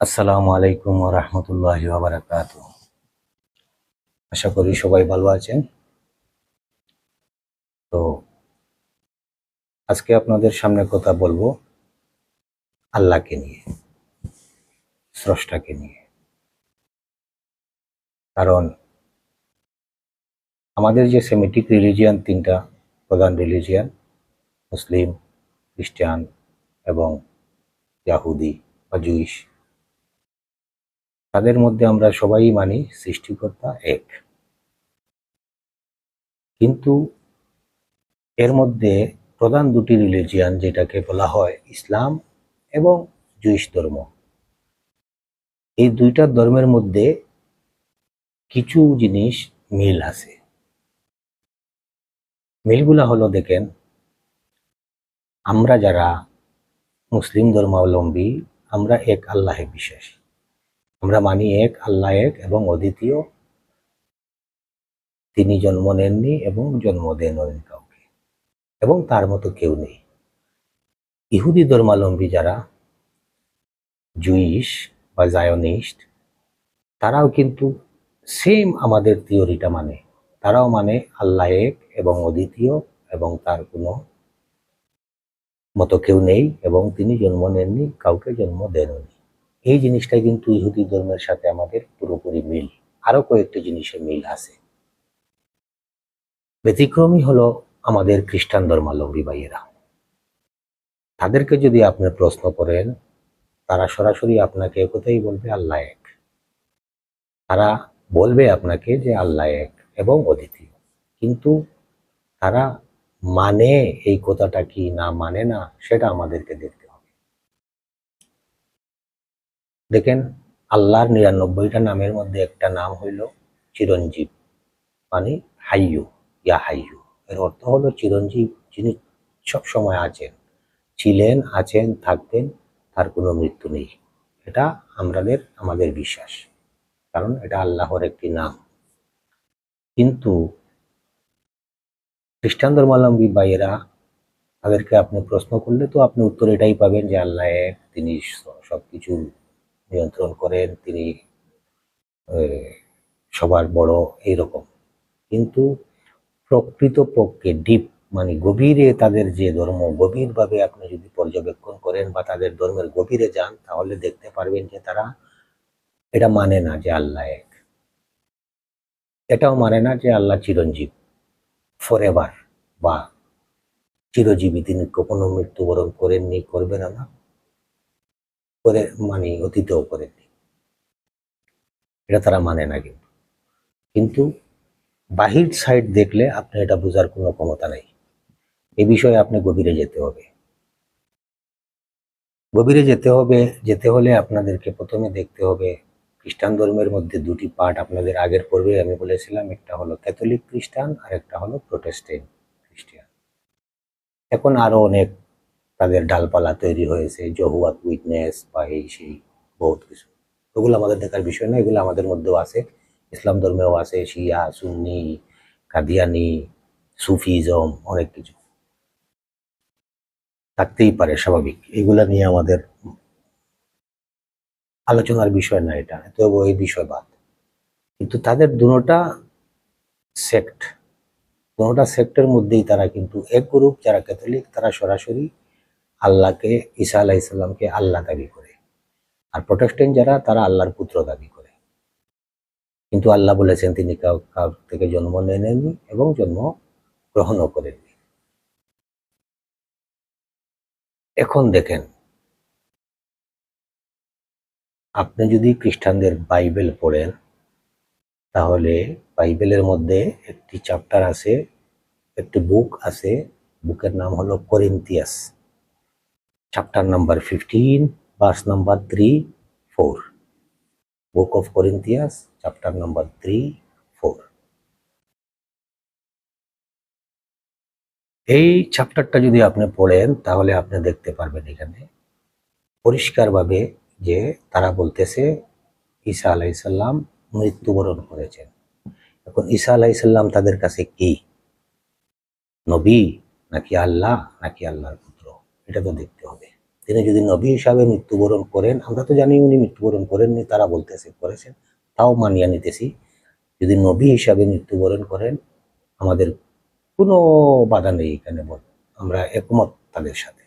আসসালামু আলাইকুম রহমতুল্লাহ বারাকাত আশা করি সবাই ভালো আছেন। তো আজকে আপনাদের সামনে কথা বলব আল্লাহকে নিয়ে, স্রষ্টাকে নিয়ে। কারণ আমাদের যে সেমিটিক রিলিজিয়ান তিনটা, প্রধান রিলিজিয়ান, মুসলিম, খ্রিস্টান এবং ইয়াহুদি বা জুইশ তাদের মধ্যে আমরা সবাই মানি সৃষ্টিকর্তা এক। কিন্তু এর মধ্যে প্রধান দুটি রিলিজিয়ান যেটাকে বলা হয় ইসলাম এবং জুইশ ধর্ম। এই দুইটা ধর্মের মধ্যে কিছু জিনিস মিল আছে। মিলগুলা হলো দেখেন, আমরা যারা মুসলিম ধর্মাবলম্বী, আমরা এক আল্লাহে বিশ্বাসী। আমরা মানি এক, আল্লাহ এক এবং অদ্বিতীয়। তিনি জন্ম নেননি এবং জন্ম দেননি কাউকে। এবং তার মতো কেউ নেই। ইহুদি ধর্মাবলম্বী যারা, জুইশ বা জায়নিস্ট, তারাও কিন্তু সেম আমাদের থিওরিটা মানে। তারাও মানে আল্লাহ এক এবং অদ্বিতীয় এবং তার কোনো মতো কেউ নেই এবং তিনি জন্ম নেননি, কাউকে জন্ম দেননি। এই জিনিসটাই কিন্তু ইহুদি ধর্মের সাথে আমাদের পুরোপুরি মিল। আরও কয়েকটি জিনিসের মিল আছে। ব্যতিক্রমী হলো আমাদের খ্রিস্টান ধর্মাবলম্বী ভাইয়েরা। তাদেরকে যদি আপনি প্রশ্ন করেন, তারা সরাসরি আপনাকে কোথায় বলবে, আল্লাহ এক। তারা বলবে আপনাকে যে আল্লাহ এক এবং অদ্বিতীয়। কিন্তু তারা মানে এই কথাটা কি, না মানে না, সেটা আমাদেরকে দেখতে দেখেন, আল্লাহর নিরানব্বইটা নামের মধ্যে একটা নাম হইল চিরঞ্জীব মানে হাইয়ু, ইয়া হাইয়ু। এর অর্থ হলো চিরঞ্জীব, যিনি সব সময় আছেন। ছিলেন, আছেন থাকবেন তার কোনো মৃত্যু নেই। এটা আমাদের আমাদের বিশ্বাস, কারণ এটা আল্লাহর একটি নাম। কিন্তু খ্রিস্টান ধর্মাবলম্বী ভাইয়েরা তাদেরকে আপনি প্রশ্ন করলে তো আপনি উত্তর এটাই পাবেন যে আল্লাহ এক, তিনি সব কিছু নিয়ন্ত্রণ করেন, তিনি সবার বড় এইরকম। কিন্তু প্রকৃতপক্ষে ডিপ মানে গভীরে তাদের যে ধর্ম, গভীরভাবে আপনি যদি পর্যবেক্ষণ করেন বা তাদের ধর্মের গভীরে যান, তাহলে দেখতে পারবেন যে তারা এটা মানে না যে আল্লাহ এক। এটাও মানে না যে আল্লাহ চিরঞ্জীব ফরএভার বা চিরজীবী। তিনি কখনো মৃত্যুবরণ করেননি করবেন না। করে মানে অতীতেও করেননি এটা তারা মানে না কিন্তু। কিন্তু বাহির সাইড দেখলে আপনি এটা বোঝার কোনো ক্ষমতা নেই। এ বিষয়ে আপনি গভীরে যেতে হবে। গভীরে যেতে হবে, যেতে হলে আপনাদেরকে প্রথমে দেখতে হবে খ্রিস্টান ধর্মের মধ্যে দুটি পার্ট আপনাদের আগের পর্বে আমি বলেছিলাম, একটা হলো ক্যাথলিক খ্রিস্টান আর একটা হলো প্রোটেস্টেন্ট খ্রিস্টান এখন আরও অনেক তাদের ডালপালা তৈরি হয়েছে, জহুয়াত উইটনেস বা এই সেই বহুত কিছু। ওগুলো আমাদের দেখার বিষয় না, এগুলো আমাদের মধ্যেও আছে। ইসলাম ধর্মেও আছে, শিয়া, সুন্নি, কাদিয়ানি, সুফিজম, অনেক কিছু। থাকতেই পারে, স্বাভাবিক। এগুলা নিয়ে আমাদের আলোচনার বিষয় না এটা তবু এই বিষয় বাদ। কিন্তু তাদের দুটা সেক্ট দুটা সেক্টের মধ্যেই তারা কিন্তু এক গ্রুপ যারা ক্যাথলিক তারা সরাসরি আল্লাহকে, ঈসা আলাহ ইসলামকে আল্লাহ দাবি করে। আর প্রোটেস্টেন্ট যারা, তারা আল্লাহর পুত্র দাবি করে। কিন্তু আল্লাহ বলেছেন, তিনি কাউ থেকে জন্ম নেননি এবং জন্ম গ্রহণও করেননি। এখন দেখেন, আপনি যদি খ্রিস্টানদের বাইবেল পড়েন, তাহলে বাইবেলের মধ্যে একটি চ্যাপ্টার আছে, একটি বুক আছে বুকের নাম হলো Corinthians chapter number fifteen verse number three four book of Corinthians chapter number three four এই চ্যাপ্টারটা যদি আপনি পড়েন, তাহলে আপনি দেখতে পারবেন এখানে পরিষ্কারভাবে যে তারা বলতেছে, ঈসা আলাইসাল্লাম মৃত্যুবরণ করেছেন। এখন ঈসা আলাইসাল্লাম তাদের কাছে কি? নবী নাকি আল্লাহ নাকি আল্লাহর পুত্র? এটা তো দেখতে হবে। তিনি যদি নবী হিসাবে মৃত্যুবরণ করেন, আমরা তো জানি উনি মৃত্যুবরণ করেননি, তারা বলতেছে, করেছেন। তাও মানিয়া নিতেছি, যদি নবী হিসাবে মৃত্যুবরণ করেন, আমাদের কোনো বাধা নেই এখানে বল, আমরা একমত তাদের সাথে।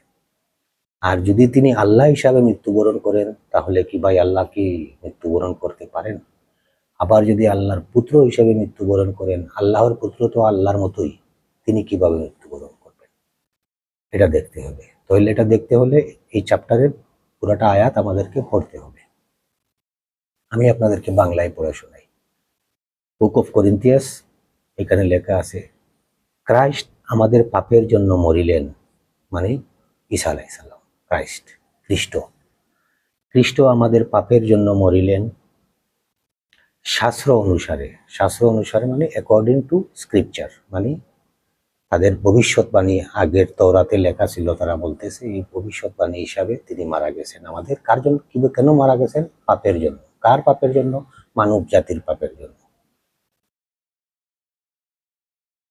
আর যদি তিনি আল্লাহ হিসাবে মৃত্যুবরণ করেন, তাহলে কি ভাই আল্লাহ কি মৃত্যুবরণ করতে পারেন? আবার যদি আল্লাহর পুত্র হিসাবে মৃত্যুবরণ করেন, আল্লাহর পুত্র তো আল্লাহর মতোই, তিনি কীভাবে মৃত্যুবরণ করবেন? এটা দেখতে হবে। তাহলে এটা দেখতে হলে এই চ্যাপ্টারের পুরোটা আয়াত আমাদেরকে পড়তে হবে। আমি আপনাদেরকে বাংলায় পড়ে শোনাই। বুক অফ করিন্থিয়াস এখানে লেখা আছে, ক্রাইস্ট আমাদের পাপের জন্য মরিলেন। মানে ঈসা আলাইসাল্লাম ক্রাইস্ট, খ্রিস্ট। খ্রিস্ট আমাদের পাপের জন্য মরিলেন। শাস্ত্র অনুসারে শাস্ত্র অনুসারে মানে অ্যাকর্ডিং টু স্ক্রিপচার মানে তাদের ভবিষ্যৎবাণী আগের তওরাতে লেখা ছিল, তারা বলতেছে, এই ভবিষ্যৎবাণী হিসাবে তিনি মারা গেছেন আমাদের। কার জন্য? কেন মারা গেছেন? পাপের জন্য। কার পাপের জন্য? মানব জাতির পাপের জন্য।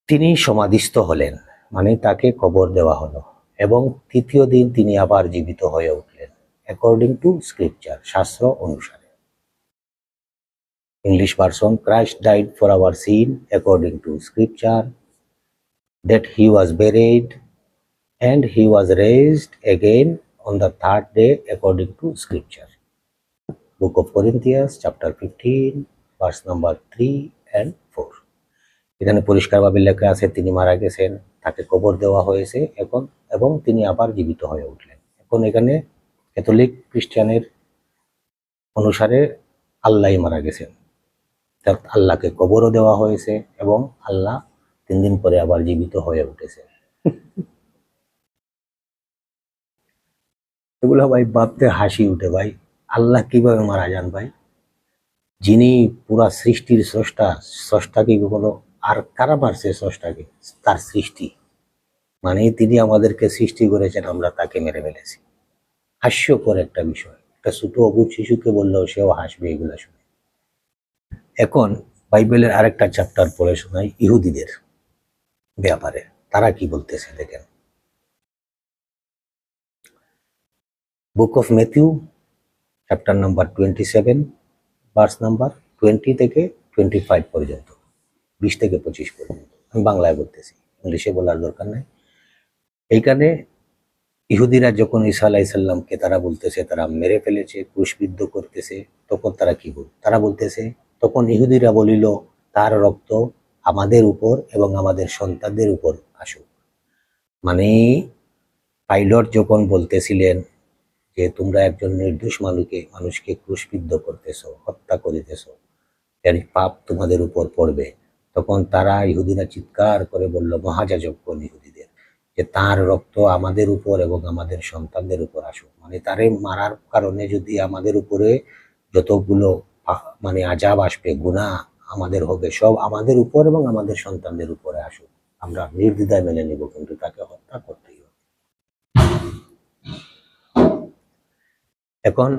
তিনি সমাধিস্থ হলেন মানে তাকে কবর দেওয়া হলো এবং তৃতীয় দিন তিনি আবার জীবিত হয়ে উঠলেন অ্যাকর্ডিং টু স্ক্রিপচার শাস্ত্র অনুসারে। English version Christ died for our sin according to scripture that he was buried and he was raised again on the third day according to scripture. Book of Corinthians, chapter 15 verse number 3 and 4. এখানে পরিষ্কারভাবে লেখা আছে, তিনি মারা গেছেন, তাকে কবর দেওয়া হয়েছে এখন, এবং তিনি আবার জীবিত হয়ে উঠলেন এখন এখানে ক্যাথলিক খ্রিস্টানের অনুসারে আল্লাহ মারা গেছেন আল্লাহকে কবরও দেওয়া হয়েছে এবং আল্লাহ তিন দিন পরে আবার জীবিত হয়ে উঠেছে। এগুলো ভাই ভাবতে হাসি উঠে ভাই। আল্লাহ কীভাবে মারা যান ভাই? যিনি পুরা সৃষ্টির স্রষ্টা, স্রষ্টাকে কখনো আর কারা মারছে স্রষ্টাকে? তার সৃষ্টি। মানে তিনি আমাদেরকে সৃষ্টি করেছেন, আমরা তাকে মেরে ফেলেছি। হাস্যকর একটা বিষয়। একটা ছোট অবুধ শিশুকে বললেও সেও হাসবে এগুলো শুনে। এখন বাইবেলের আরেকটা চ্যাপ্টার পড়ে শোনাই ইহুদিদের। ব্যাপারে? তারা কি বলতেছে দেখেন। Book of Matthew chapter number twenty seven verse number twenty থেকে টোয়েন্টি ফাইভ পর্যন্ত, বিশ থেকে পঁচিশ পর্যন্ত। আমি বাংলায় বলতেছি, ইংলিশে বলার দরকার নাই। এইখানে ইহুদিরা যখন ঈসা আলাইসাল্লামকে তারা বলতেছে, তারা মেরে ফেলেছে, ক্রুশবিদ্ধ করতেছে, তখন তারা কি বল, তারা বলতেছে, তখন ইহুদিরা বলিল, তার রক্ত আমাদের উপর এবং আমাদের সন্তানদের উপর আসুক। মানে পাইলট যখন বলতেছিলেন যে, তোমরা একজন নির্দোষ মানুষকে মানুষকে ক্রুশবিদ্ধ করতেছ, হত্যা করিতেছ এর পাপ তোমাদের উপর পড়বে। তখন তারা ইহুদিরা চিৎকার করে বলল মহাযাজকগণ ইহুদিদের? যে তার রক্ত আমাদের উপর এবং আমাদের সন্তানদের উপর আসুক। মানে তারে মারার কারণে যদি আমাদের উপরে যতগুলো মানে আজাব আসবে গুণা আমাদের হবে। সব আমাদের উপর এবং আমাদের সন্তানদের উপরে আসুক। আমরা নির্দ্বিধায় মেনে নিব কিন্তু তাকে হত্যা করতেই হবে। এখন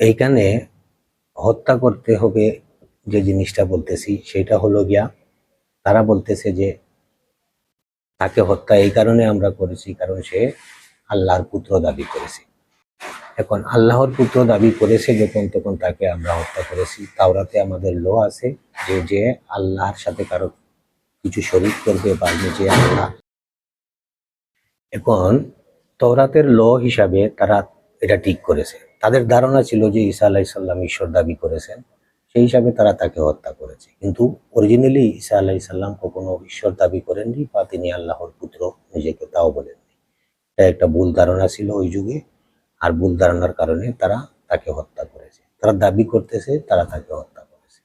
এইখানে হত্যা করতে হবে যে জিনিসটা বলতেছি, সেটা হলো গিয়া তারা বলতেছে যে তাকে হত্যা এই কারণে আমরা করেছি, কারণ সে আল্লাহর পুত্র দাবি করেছে। এখন আল্লাহর পুত্র দাবি করেছে যখন তখন তাকে আমরা হত্যা করেছি। তাওরাতে আমাদের লো আছে যে যে আল্লাহর সাথে কারও কিছু শরীর করবে বা নিজে আল্লাহ। এখন তওরাতের ল হিসাবে তারা এটা ঠিক করেছে। তাদের ধারণা ছিল যে ঈসা আলাইসাল্লাম ঈশ্বর দাবি করেছেন, সেই হিসাবে তারা তাকে হত্যা করেছে। কিন্তু অরিজিনালি ঈসা আলাইসাল্লাম কখনো ঈশ্বর দাবি করেননি বা তিনি আল্লাহর পুত্র নিজেকে তাও বলেননি। এটা একটা ভুল ধারণা ছিল ওই যুগে। আর ভুল ধারণার কারণে তারা তাকে হত্যা করেছে। তারা দাবি করতেছে, তারা তাকে হত্যা করেছে।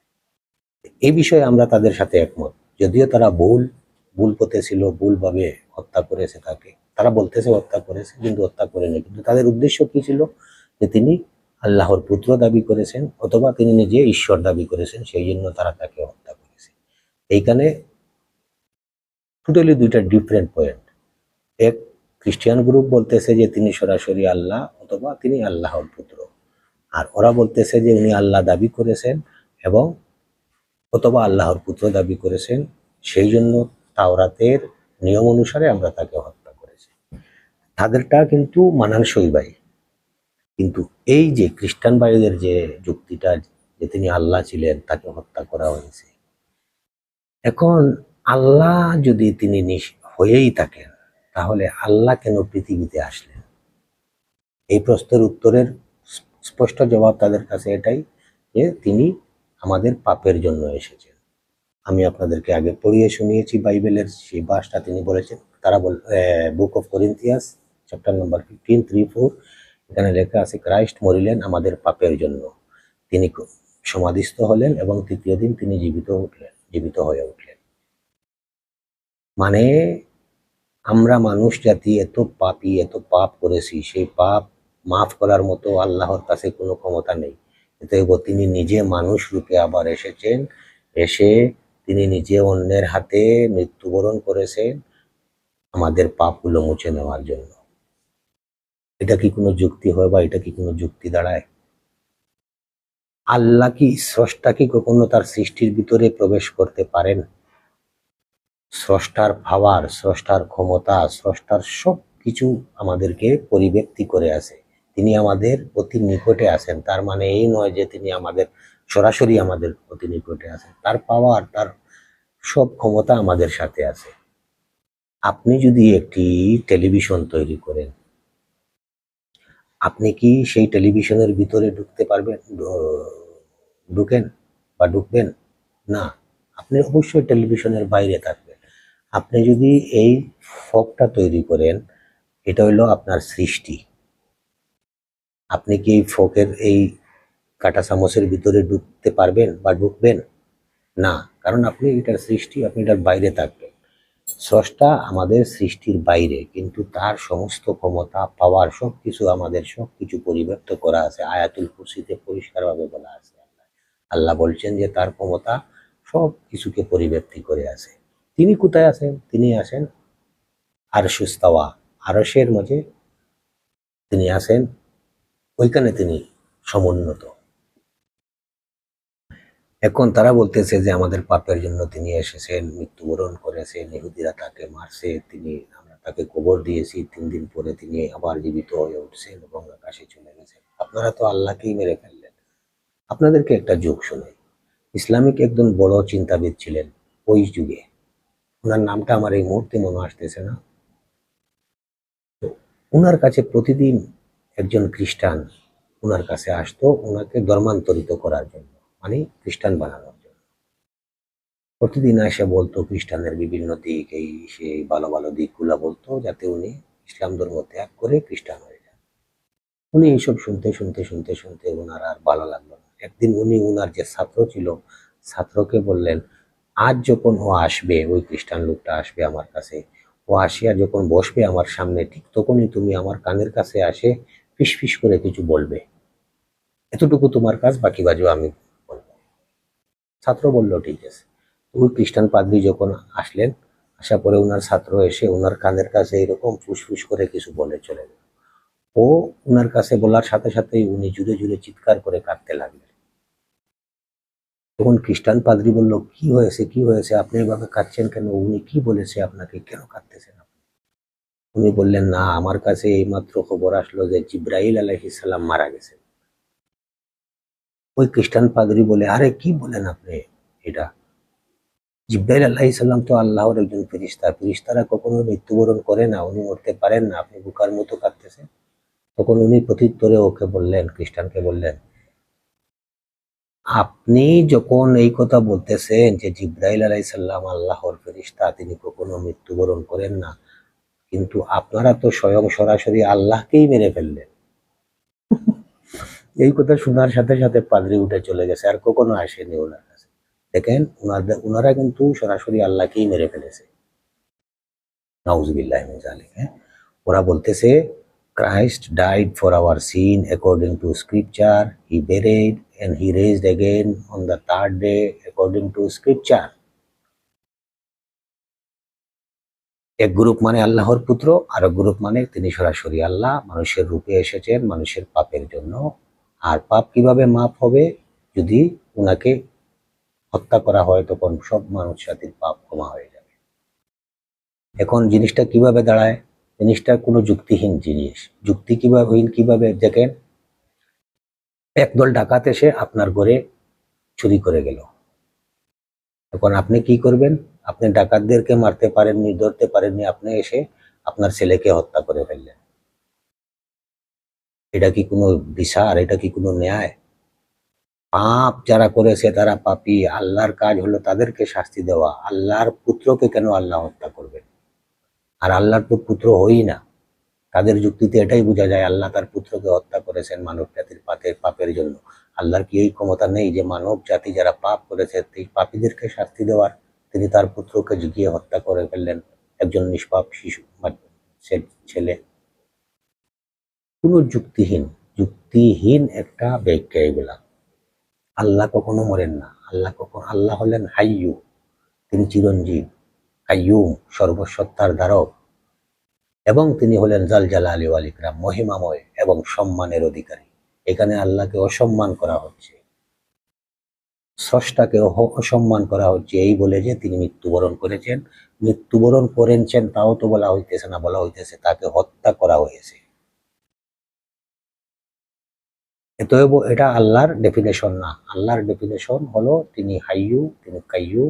এই বিষয়ে আমরা তাদের সাথে একমত। যদিও তারা ভুল ভুল পথে ছিল, ভুলভাবে হত্যা করেছে তাকে। তারা বলতেছে হত্যা করেছে, কিন্তু হত্যা করেনি কিন্তু তাদের উদ্দেশ্য কি ছিল? যে তিনি আল্লাহর পুত্র দাবি করেছেন, অথবা তিনি নিজে ঈশ্বর দাবি করেছেন, সেই জন্য তারা তাকে হত্যা করেছে। এইখানে টোটালি দুইটা ডিফারেন্ট পয়েন্ট এক খ্রিস্টিয়ান গ্রুপ বলতেছে যে তিনি সরাসরি আল্লাহ অথবা তিনি আল্লাহর পুত্র। আর ওরা বলতেছে যে উনি আল্লাহ দাবি করেছেন এবং অথবা আল্লাহর পুত্র দাবি করেছেন, সেই জন্য তাওরাতের নিয়ম অনুসারে আমরা তাকে হত্যা করেছি। তাদেরটা কিন্তু মানানসই ভাই। কিন্তু এই যে খ্রিস্টান ভাইদের যে যুক্তিটা যে তিনি আল্লাহ ছিলেন, তাকে হত্যা করা হয়েছে। এখন আল্লাহ যদি তিনি হয়েই থাকেন তাহলে আল্লাহ কেন পৃথিবীতে আসলেন? এই প্রশ্নের উত্তরের স্পষ্ট জবাব তাদের কাছে এটাই যে তিনি আমাদের পাপের জন্য এসেছেন। আমি আপনাদেরকে আগে পড়িয়ে শুনিয়েছি বাইবেলের সেই বাসটা তিনি বলেছেন। তারা বল book of Corinthians chapter number fifteen three four এখানে লেখা আছে ক্রাইস্ট মরিলেন আমাদের পাপের জন্য। তিনি সমাধিস্থ হলেন এবং তৃতীয় দিন তিনি জীবিত উঠলেন, জীবিত হয়ে উঠলেন। মানে আমরা মানুষ জাতি, এত পাপী, এত পাপ করেছি সেই পাপ মাফ করার মতো আল্লাহর কাছে কোনো ক্ষমতা নেই। অতএব তিনি নিজে মানুষ রূপে আবার এসেছেন, এসে তিনি নিজে অন্যের হাতে মৃত্যুবরণ করেছেন আমাদের পাপগুলো মুছে নেওয়ার জন্য। এটা কি কোনো যুক্তি হয় বা এটা কি কোনো যুক্তি দাঁড়ায়? আল্লাহ কি স্রষ্টা কি কখনো তার সৃষ্টির ভিতরে প্রবেশ করতে পারেন? স্রষ্টার পাওয়ার স্রষ্টার ক্ষমতা, স্রষ্টার সব কিছু আমাদেরকে পরিব্যক্তি করে আছে। তিনি আমাদের অতি নিকটে আছেন। তার মানে এই নয় যে তিনি আমাদের, সরাসরি আমাদের অতি নিকটে আছেন। তার পাওয়ার, তার সব ক্ষমতা আমাদের সাথে আছে। আপনি যদি একটি টেলিভিশন তৈরি করেন, আপনি কি সেই টেলিভিশনের ভিতরে ঢুকতে পারবেন? ঢুকেন বা ঢুকবেন? না। আপনি অবশ্যই টেলিভিশনের বাইরে থাকবেন। আপনি যদি এই ফকটা তৈরি করেন, এটা হলো আপনার সৃষ্টি। আপনি কি এই ফকের, এই কাটা চামচের ভিতরে ঢুকতে পারবেন বা ঢুকবেন? না, কারণ আপনি এটার সৃষ্টি, আপনি এটার বাইরে থাকবেন। স্রষ্টা আমাদের সৃষ্টির বাইরে, কিন্তু তার সমস্ত ক্ষমতা, পাওয়ার সব কিছু আমাদের সব কিছু পরিব্যক্ত করা আছে। আয়াতুল কুরসিতে পরিষ্কারভাবে বলা আছে। আল্লাহ আল্লাহ বলছেন যে তার ক্ষমতা সব কিছুকে পরিব্যক্তি করে আছে। তিনি কোথায় আছেন? তিনি আছেন আরশুস্তাওয়া আরশের মাঝে তিনি আছেন। ওইখানে তিনি সমুন্নত। এখন তারা বলতেছে যে আমাদের পাপের জন্য তিনি এসেছেন, মৃত্যুবরণ করেছেন ইহুদিরা তাকে মারছে, তিনি, আমরা তাকে কবর দিয়েছি, তিন দিন পরে তিনি আবার জীবিত হয়ে উঠছেন এবং আকাশে চলে গেছেন। আপনারা তো আল্লাহকেই মেরে ফেললেন। আপনাদেরকে একটা যোগ শোনাই। ইসলামিক একজন বড় চিন্তাবিদ ছিলেন ওই যুগে। ওনার নামটা আমার এই মুহূর্তে মনে আসতেছে না। তো ওনার কাছে প্রতিদিন একজন খ্রিস্টান ওনার কাছে আসতো, ওনাকে ধর্মান্তরিত করার জন্য মানে খ্রিস্টান বানানোর জন্য। প্রতিদিন এসে বলতো খ্রিস্টানের বিভিন্ন দিক, এই সেই ভালো ভালো দিকগুলা বলতো, যাতে উনি ইসলাম ধর্ম ত্যাগ করে খ্রিস্টান হয়ে যান। উনি এইসব শুনতে শুনতে শুনতে শুনতে ওনার আর ভালো লাগল না। একদিন উনি ওনার যে ছাত্র ছিল, ছাত্রকে বললেন আজ যখন ও আসবে, ওই খ্রিস্টান লোকটা আসবে আমার কাছে, ও আসিয়া যখন বসবে আমার সামনে, ঠিক তখনই তুমি আমার কানের কাছে আসে ফিস ফিস করে কিছু বলবে। এতটুকু তোমার কাজ, বাকি বাজু আমি বলব। ছাত্র বলল, ঠিক আছে। ওই খ্রিস্টান পাদ্রী যখন আসলেন, আসার পরে ওনার ছাত্র এসে ওনার কানের কাছে এরকম ফুসফুস করে কিছু বলে চলে গেল। ও ওনার কাছে বলার সাথে সাথেই উনি জুড়ে জুড়ে চিৎকার করে কাঁদতে লাগলেন। তখন খ্রিস্টান পাদ্রী বলল, কি হয়েছে? কি হয়েছে? আপনি এভাবে কাঁদছেন কেন? উনি কি বলেছে আপনাকে? কেন কাঁদতেছেন উনি বললেন, না, আমার কাছে এইমাত্র খবর আসলো যে জিব্রাইল আলাইহিসাল্লাম মারা গেছেন। ওই খ্রিস্টান পাদ্রী বলে, আরে, কি বলেন আপনি এটা? জিব্রাইল আলাইহিসাল্লাম তো আল্লাহর একজন ফেরিস্তা ফিরিস্তারা কখনো মৃত্যুবরণ করে না, উনি মরতে পারেন না। আপনি বুকার মতো কাঁদতেছেন। তখন উনি প্রত্যুত্তরে ওকে বললেন, খ্রিস্টানকে বললেন আপনি যখন এই কথা বলতেছেন যে জিব্রাইল আলাইসাল্লাম আল্লাহর ফেরিস্তা তিনি কখনো মৃত্যুবরণ করেন না। কিন্তু আপনারা তো স্বয়ং সরাসরি আল্লাহকেই মেরে ফেললেন। এই কথা শোনার সাথে সাথে পাদরি উঠে চলে গেছে আর কখনো আসেনি ওনার কাছে। দেখেন ওনাদের ওনারা কিন্তু সরাসরি আল্লাহকেই মেরে ফেলেছে। নাউজবিল্লাহ মিন জালিক, হ্যাঁ? ওরা বলতেছে Christ died for our sin according to scripture. He buried and he raised again on the third day according to scripture. এক গ্রুপ মানে আল্লাহর পুত্র আর গ্রুপ মানে তিনি সরাসরি আল্লাহ, মানুষের রূপে এসেছেন, মানুষের পাপের জন্য। আর পাপ কীভাবে মাপ হবে? যদি উনাকে হত্যা করা হয়, তখন সব মানুষ জাতির পাপ ক্ষমা হয়ে যাবে। এখন জিনিসটা কীভাবে দাঁড়ায়? জিনিসটা কোনো যুক্তিহীন জিনিস। যুক্তি কীভাবে হীন কীভাবে? দেখেন একদল ডাকাত এসে আপনার ঘরে চুরি করে গেল। এখন আপনি কি করবেন? আপনি ডাকাতদেরকে মারতে পারেননি, ধরতে পারেননি, আপনি এসে আপনার ছেলেকে হত্যা করে ফেললেন। এটা কি কোনো বিচার? এটা কি কোনো ন্যায়? পাপ যারা করেছে তারা পাপী। আল্লাহর কাজ হলো তাদেরকে শাস্তি দেওয়া। আল্লাহর পুত্রকে কেন আল্লাহ হত্যা করবেন? আর আল্লাহর তো পুত্র হই না। তাদের যুক্তিতে এটাই বোঝা যায়, আল্লাহ তার পুত্রকে হত্যা করেছেন মানব জাতির পাপের পাপের জন্য। আল্লাহর কি এই ক্ষমতা নেই যে মানব জাতি যারা পাপ করেছে, সেই পাপীদেরকে শাস্তি দেওয়ার? তিনি তার পুত্রকে গিয়ে হত্যা করে ফেললেন একজন নিষ্পাপ শিশু ছেলে। কোনো যুক্তিহীন যুক্তিহীন একটা ব্যাখ্যা এগুলা। আল্লাহ কখনো মরেন না। আল্লাহ কখনো, আল্লাহ হলেন হাইয়ু তিনি চিরঞ্জীব। কাইয়ুম সর্বসত্তার ধারক। এবং তিনি হলেন জাল জালা আলী আলিকরাম মহিমাময় এবং সম্মানের অধিকারী। এখানে আল্লাহকে অসম্মান করা হচ্ছে। স্রষ্টাকে অসম্মান করা হচ্ছে এই বলে যে তিনি মৃত্যুবরণ করেছেন। মৃত্যুবরণ করেছেন তাও তো বলা হইতেছে না, বলা হইতেছে তাকে হত্যা করা হয়েছে। এতএব এটা আল্লাহর ডেফিনেশন না। আল্লাহর ডেফিনেশন হলো তিনি হাইয়ু তিনি কাইয়ু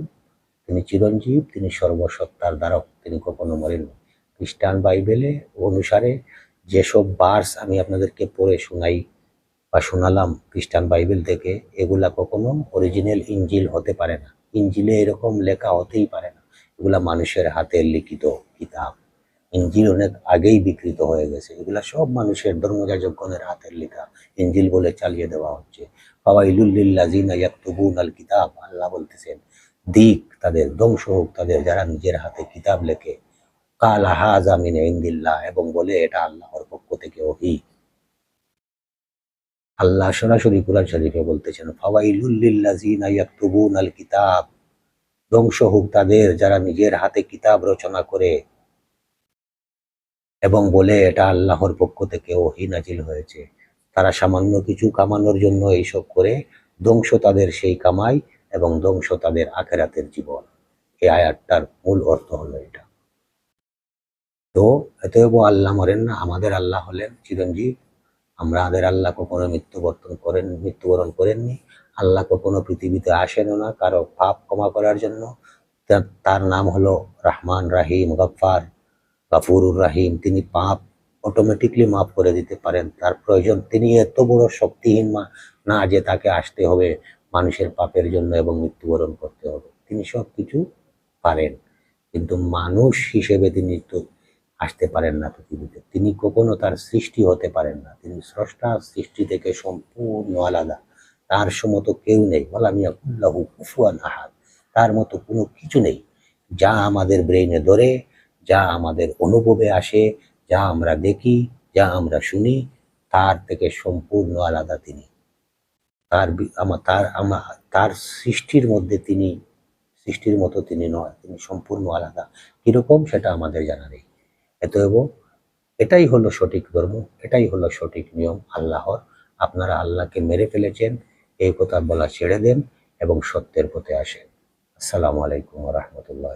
তিনি চিরঞ্জীব, তিনি সর্বসত্তার দ্বারক, তিনি কখনো মরেননি। খ্রিস্টান বাইবেলে অনুসারে যেসব বার্স আমি আপনাদেরকে পড়ে শোনাই বা শোনালাম খ্রিস্টান বাইবেল থেকে, এগুলা কখনো অরিজিনাল ইঞ্জিল হতে পারে না। ইঞ্জিলে এরকম লেখা হতেই পারে না। এগুলা মানুষের হাতের লিখিত কিতাব। ইঞ্জিল অনেক আগেই বিকৃত হয়ে গেছে। এগুলা সব মানুষের ধর্মযাজকগণের হাতের লেখা। ইঞ্জিল বলে চালিয়ে দেওয়া হচ্ছে। ফাওয়াইলুল্লিল্লাযিনা ইয়াকতুবুন আল কিতাব আল্লাহ বলতেছেন, দিক তাদের, ধ্বংস হোক তাদের, যারা নিজের হাতে কিতাব লেখে। কাল হাজা মিন ইন্দিল্লাহ, এবং বলে, এটা আল্লাহর পক্ষ থেকে ওহি। আল্লাহ সরাসরি কুরআন শরীফে বলতেছেন ফাওয়াইলুল্লিল্লাযিনা ইয়াকতুবুন আল কিতাব। ধ্বংস হোক তাদের যারা নিজের হাতে কিতাব রচনা করে, এবং বলে, এটা আল্লাহর পক্ষ থেকে ওহি নাজিল হয়েছে। তারা সামান্য কিছু কামানোর জন্য এইসব করে, ধ্বংস তাদের সেই কামাই, এবং ধ্বংস তাদের আখেরাতের জীবন। এই আয়াতটার মূল অর্থ হলো এটা। তো এতএব আল্লাহ মরেন না, আমাদের আল্লাহ হলেন চিরঞ্জীব। আমরা আমাদের আল্লাহ কখনো মৃত্যুবর্তন করেন, মৃত্যুবরণ করেননি। আল্লাহ কখনো পৃথিবীতে আসেনও না কারও পাপ ক্ষমা করার জন্য। তার- নাম হলো রহমান রাহিম, গফফার, গাফুরুর রাহিম। তিনি পাপ অটোমেটিকলি মাফ করে দিতে পারেন। তার প্রয়োজন, তিনি এত বড় শক্তিহীন মা- না যে তাকে আসতে হবে মানুষের পাপের জন্য এবং মৃত্যুবরণ করতে হবে। তিনি সব কিছু পারেন। কিন্তু মানুষ হিসেবে তিনি আসতে পারেন না পৃথিবীতে। তিনি কখনো তার সৃষ্টি হতে পারেন না। তিনি স্রষ্টা সৃষ্টি থেকে সম্পূর্ণ আলাদা। তার সমতো কেউ নেই। কুফুয়ান আহাদ। তার মতো কোনো কিছু নেই। যা আমাদের ব্রেইনে ধরে, যা আমাদের অনুভবে আসে, যা আমরা দেখি, যা আমরা শুনি, তার থেকে সম্পূর্ণ আলাদা তিনি। তার আমার তার আমা- তার সৃষ্টির মধ্যে তিনি সৃষ্টির মতো তিনি নয়। তিনি সম্পূর্ণ আলাদা। কীরকম সেটা আমাদের জানা নেই। এতএব এটাই হলো সঠিক ধর্ম, এটাই হলো সঠিক নিয়ম আল্লাহর। আপনারা আল্লাহকে মেরে ফেলেছেন, এই কথা বলা ছেড়ে দেন এবং সত্যের পথে আসেন। আসসালামু আলাইকুম রহমতুল্লাহ